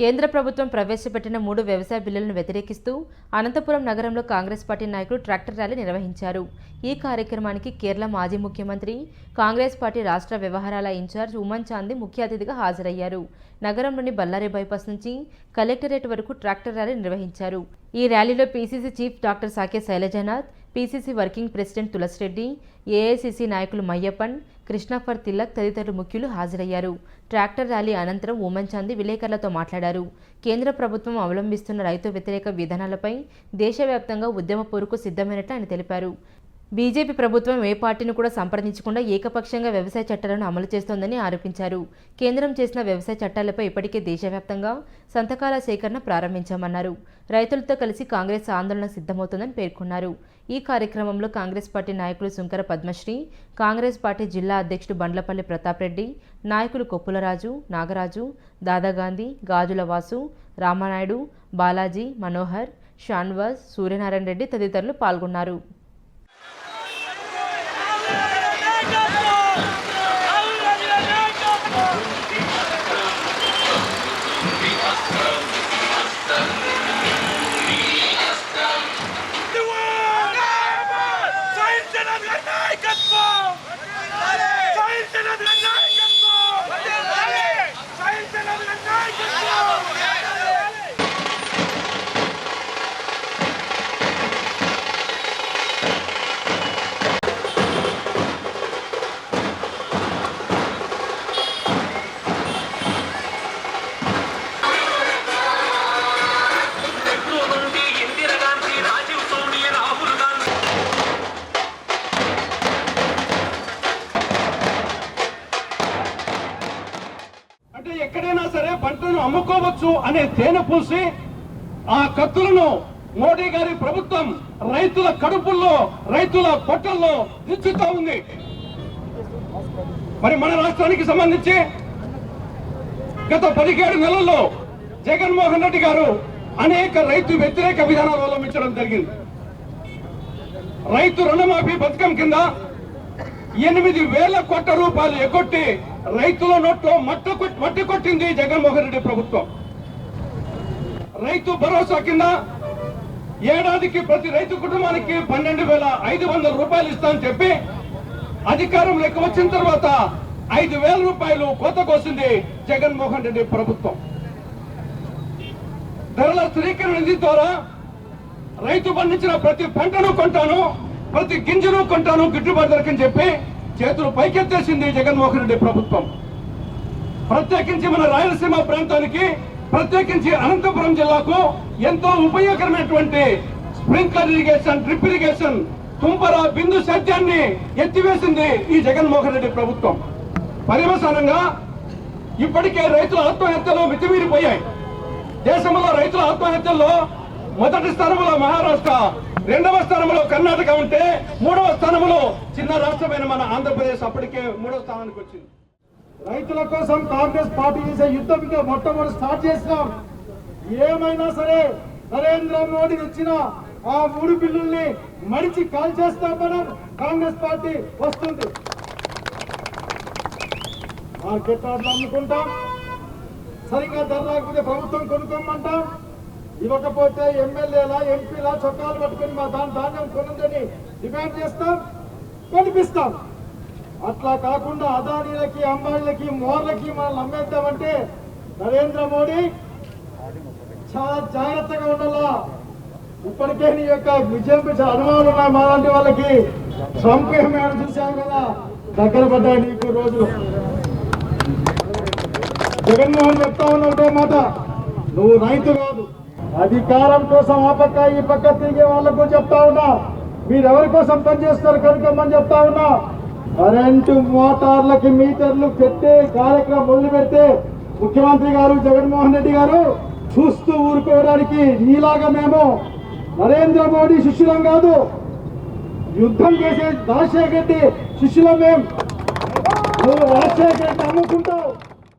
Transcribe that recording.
కేంద్ర ప్రభుత్వం ప్రవేశపెట్టిన మూడు వ్యవసాయ బిల్లులను వ్యతిరేకిస్తూ అనంతపురం నగరంలో కాంగ్రెస్ పార్టీ నాయకులు ట్రాక్టర్ ర్యాలీ నిర్వహించారు. ఈ కార్యక్రమానికి కేరళ మాజీ ముఖ్యమంత్రి కాంగ్రెస్ పార్టీ రాష్ట్ర వ్యవహారాల ఇన్ఛార్జ్ ఉమన్ చాందీ ముఖ్య అతిథిగా హాజరయ్యారు. నగరంలోని బల్లారి బైపాస్ నుంచి కలెక్టరేట్ వరకు ట్రాక్టర్ ర్యాలీ నిర్వహించారు. ఈ ర్యాలీలో PCC chief doctor Sake Sailajanath PCC working president Tulasireddy AICC నాయకులు మయ్యప్పన్ కృష్ణఫర్ తిలక్ తదితరులు ముఖ్యులు హాజరయ్యారు. ట్రాక్టర్ ర్యాలీ అనంతరం ఉమెన్ చాంది విలేకరులతో మాట్లాడారు. కేంద్ర ప్రభుత్వం అవలంబిస్తున్న రైతు వ్యతిరేక విధానాలపై దేశవ్యాప్తంగా ఉద్యమ పోరుకు సిద్ధమైనట్లు ఆయన తెలిపారు. బీజేపీ ప్రభుత్వం ఏ పార్టీని కూడా సంప్రదించకుండా ఏకపక్షంగా వ్యవసాయ చట్టాలను అమలు చేస్తోందని ఆరోపించారు. కేంద్రం చేసిన వ్యవసాయ చట్టాలపై ఇప్పటికే దేశవ్యాప్తంగా సంతకాల సేకరణ ప్రారంభించామన్నారు. రైతులతో కలిసి కాంగ్రెస్ ఆందోళన సిద్ధమవుతోందని పేర్కొన్నారు. ఈ కార్యక్రమంలో కాంగ్రెస్ పార్టీ నాయకులు శుంకర పద్మశ్రీ కాంగ్రెస్ పార్టీ జిల్లా అధ్యక్షుడు బండ్లపల్లి ప్రతాప్ రెడ్డి నాయకులు కొప్పులరాజు నాగరాజు దాదాగాంధీ గాజుల వాసు రామానాయుడు బాలాజీ మనోహర్ షాన్వాస్ సూర్యనారాయణ రెడ్డి తదితరులు పాల్గొన్నారు. ఎక్కడైనా సరే పంటను అమ్ముకోవచ్చు అనే తేనె పూసి ఆ కత్తులను మోడీ గారి ప్రభుత్వం రైతుల కడుపుల్లో రైతుల పొట్టల్లో దించుతా ఉంది. మరి మన రాష్ట్రానికి సంబంధించి గత పదిహేడు నెలల్లో జగన్మోహన్ రెడ్డి గారు అనేక రైతు వ్యతిరేక విధానాలు అవలంబించడం జరిగింది. రైతు రుణమాఫీ పథకం కింద ఎనిమిది వేల కోట్ల రూపాయలు ఎగ్గొట్టి రైతుల నోట్లో మట్ట మట్టి కొట్టింది జగన్మోహన్ రెడ్డి ప్రభుత్వం. రైతు భరోసా కింద ఏడాదికి ప్రతి రైతు కుటుంబానికి పన్నెండు వేల ఐదు వందల రూపాయలు ఇస్తామని చెప్పి అధికారం లెక్క వచ్చిన తర్వాత ఐదు వేల రూపాయలు కోత కోసింది జగన్మోహన్ రెడ్డి ప్రభుత్వం. ధరల స్థిరీకరణ నిధి ద్వారా రైతు పండించిన ప్రతి పంటను కొంటాను. ప్రతి గింజను కొంటాను గిట్టుబాటు ధరకని చెప్పి చేతులు పైకెత్తేసింది జగన్మోహన్ రెడ్డి ప్రభుత్వం. ప్రత్యేకించి మన రాయలసీమ ప్రాంతానికి ప్రత్యేకించి అనంతపురం జిల్లాకు ఎంతో ఉపయోగకరమైనటువంటి స్ప్రింక్లర్ ఇరిగేషన్ డ్రిప్ ఇరిగేషన్ తుంపర బిందు సేద్యాన్ని ఎత్తివేసింది ఈ జగన్మోహన్ రెడ్డి ప్రభుత్వం. పర్యవసానంగా ఇప్పటికే రైతుల ఆత్మహత్యలు మితిమీరిపోయాయి. దేశంలో రైతుల ఆత్మహత్యల్లో మొదటి స్థానంలో మహారాష్ట్ర రెండవ స్థానంలో కర్ణాటక ఉంటే మూడవ స్థానంలో చిన్న రాష్ట్రమైన మన ఆంధ్రప్రదేశ్ అప్పటికే మూడవ స్థానానికి వచ్చింది. రైతుల కోసం కాంగ్రెస్ పార్టీ చేసే యుద్ధం ఇంకా మొట్టమొదటి స్టార్ట్ చేసినాం. ఏమైనా సరే నరేంద్ర మోడీ వచ్చిన ఆ మూడు బిల్లుల్ని మడిచి కాల్ చేస్తాం మనం. కాంగ్రెస్ పార్టీ వస్తుంది. మార్కెట్ రేట్లు అమ్ముకుంటాం సరిగ్గా ధర రాకపోతే ప్రభుత్వం కొనుక్కోమంటాం. ఇవ్వకపోతే ఎమ్మెల్యేలా ఎంపీలా చొక్కాలు పట్టుకొని మా దాని ధాన్యం కొనుందని డిమాండ్ చేస్తాం కొనిపిస్తాం. అట్లా కాకుండా అదానీలకి అంబానీలకి మోర్లకి మనల్ని అమ్మేద్దామంటే నరేంద్ర మోడీ చాలా జాగ్రత్తగా ఉండాలా? ఇప్పటికే నీ యొక్క విజయం పిచ్చే అనుమానాలు ఉన్నాయి. మా లాంటి వాళ్ళకి ట్రంప్ ఏమైనా చూసావు కదా? దగ్గర పడ్డాయి నీకు రోజులు. జగన్మోహన్ చెప్తా ఉన్న ఒకటే మాట. నువ్వు రైతు కాదు అధికారం కోసం ఆ పక్క ఈ పక్క తిరిగే వాళ్ళకు చెప్తా ఉన్నా. మీరు ఎవరి కోసం పనిచేస్తారు కనుకోమని చెప్తా ఉన్నా. కరెంటు మోటార్లకి మీటర్లు పెట్టే కార్యక్రమం మొదలు పెడితే ముఖ్యమంత్రి గారు జగన్మోహన్ రెడ్డి గారు చూస్తూ ఊరుకోవడానికి నీలాగా మేము నరేంద్ర మోడీ శిష్యులం కాదు. యుద్ధం చేసే రాజశేఖర్ రెడ్డి శిష్యులం మేము నువ్వు రాజశేఖర్ రెడ్డి అమ్ముకుంటావు